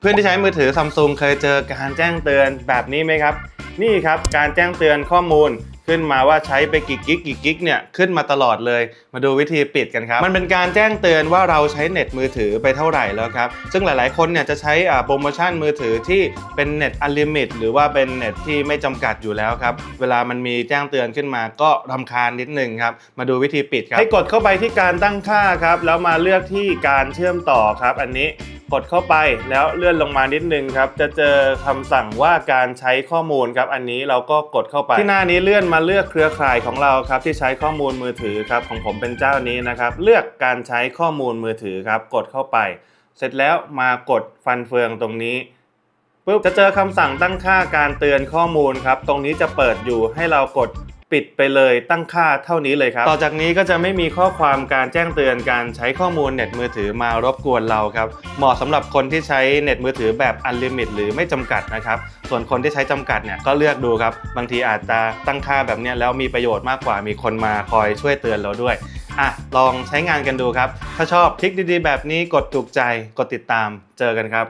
เพื่อนที่ใช้มือถือซัมซุงเคยเจอการแจ้งเตือนแบบนี้ไหมครับ นี่ครับการแจ้งเตือนข้อมูลขึ้นมาว่าใช้ไปกี่กิกกี่กิกเนี่ยขึ้นมาตลอดเลย มาดูวิธีปิดกันครับ มันเป็นการแจ้งเตือนว่าเราใช้เน็ตมือถือไปเท่าไหร่แล้วครับ ซึ่งหลายๆคนเนี่ยจะใช้อ่าโปรโมชั่นมือถือที่เป็นเน็ตอันลิมิตหรือว่าเป็นเน็ตที่ไม่จำกัดอยู่แล้วครับ เวลามันมีแจ้งเตือนขึ้นมาก็รำคาญนิดนึงครับ มาดูวิธีปิดครับ ให้กดเข้าไปที่การตั้งค่าครับ แล้วมาเลือกที่การเชื่อมต่อครับ อันนี้ กดเข้าไปแล้วเลื่อนลงมานิดนึงครับ จะเจอคำสั่งว่าการใช้ข้อมูลครับ อันนี้เราก็กดเข้าไป ที่หน้านี้เลื่อนมาเลือกเครือข่ายของเราครับที่ใช้ข้อมูลมือถือครับของผมเป็นเจ้านี้นะครับ เลือกการใช้ข้อมูลมือถือครับ กดเข้าไป เสร็จแล้วมากดฟันเฟืองตรงนี้ปุ๊บจะเจอคำสั่งตั้งค่าการเตือนข้อมูลครับ ตรงนี้จะเปิดอยู่ให้เรากด ปิดไปเลยตั้งค่าเท่านี้เลยครับ ต่อจากนี้ก็จะไม่มีข้อความการแจ้งเตือนการใช้ข้อมูลเน็ตมือถือมารบกวนเราครับ เหมาะสำหรับคนที่ใช้เน็ตมือถือแบบอันลิมิตหรือไม่จำกัดนะครับ ส่วนคนที่ใช้จำกัดเนี่ยก็เลือกดูครับ บางทีอาจจะตั้งค่าแบบนี้แล้วมีประโยชน์มากกว่ามีคนมาคอยช่วยเตือนเราด้วยอะลองใช้งานกันดูครับ ถ้าชอบทริคดีๆ แบบนี้กดถูกใจกดติดตามเจอกันครับ